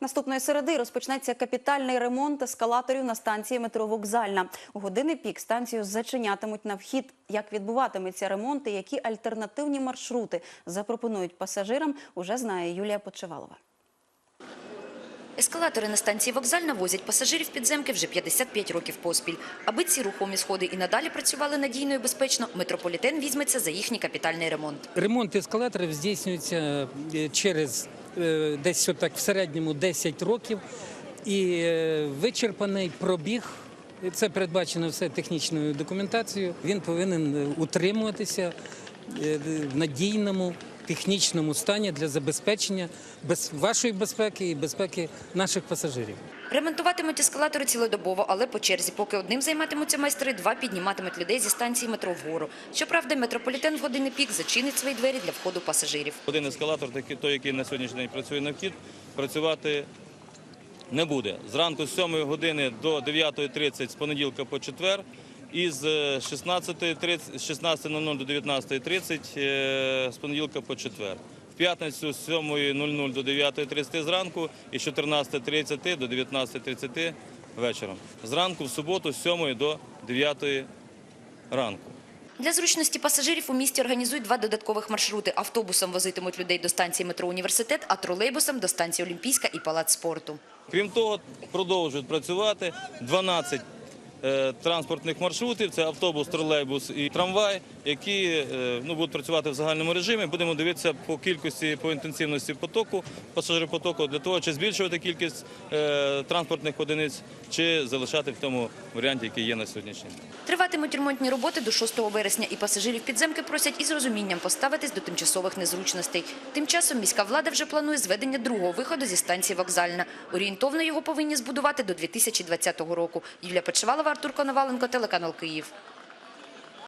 Наступної середи розпочнеться капітальний ремонт ескалаторів на станції метро Вокзальна. У години пік станцію зачинятимуть на вхід. Як відбуватиметься ремонт і які альтернативні маршрути запропонують пасажирам, уже знає Юлія Подшивалова. Ескалатори на станції вокзальна возять пасажирів підземки вже 55 років поспіль. Аби ці рухомі сходи і надалі працювали надійно і безпечно, метрополітен візьметься за їхній капітальний ремонт. Ремонт ескалаторів здійснюється е, через десь отак в середньому 10 років. І е, вичерпаний пробіг. Це передбачено все технічною документацією. Він повинен е, утримуватися е, в надійному технічному стані для забезпечення без вашої безпеки і безпеки наших пасажирів. Ремонтуватимуть ескалатори цілодобово, але по черзі. Поки одним займатимуться майстри, два підніматимуть людей зі станції метро вгору. Щоправда, метрополітен в години пік зачинить свої двері для входу пасажирів. Один ескалатор, той, який на сьогоднішній день працює на вхід, працювати не буде. Зранку з 7 години до 9.30 з понеділка по четвер і з 16.30 з 16.00 до 19.30 е, з понеділка по четвер. В п'ятницю з 7.00 до 9.30 зранку і з 14.30 до 19.30 вечором. Зранку в суботу з 7 до 9 ранку. Для зручності пасажирів у місті організують два додаткових маршрути. Автобусом возитимуть людей до станції метро «Університет», а тролейбусом до станції Олімпійська і Палац спорту. Крім того, продовжують працювати 12 е, транспортних маршрутів. Це автобус, тролейбус і трамвай, які е, ну, будуть працювати в загальному режимі. Будемо дивитися по кількості, по інтенсивності потоку, пасажиропотоку, для того, чи збільшувати кількість е, транспортних одиниць, чи залишати в тому варіанті, який є на сьогоднішній день. Триватимуть ремонтні роботи до 6 вересня, і пасажирів підземки просять із розумінням поставитись до тимчасових незручностей. Тим часом міська влада вже планує зведення другого виходу зі станції вокзальна. Орієнтовно його повинні збудувати до 2020 року. Юлія Печевалова, Артур Коноваленко, телеканал Київ.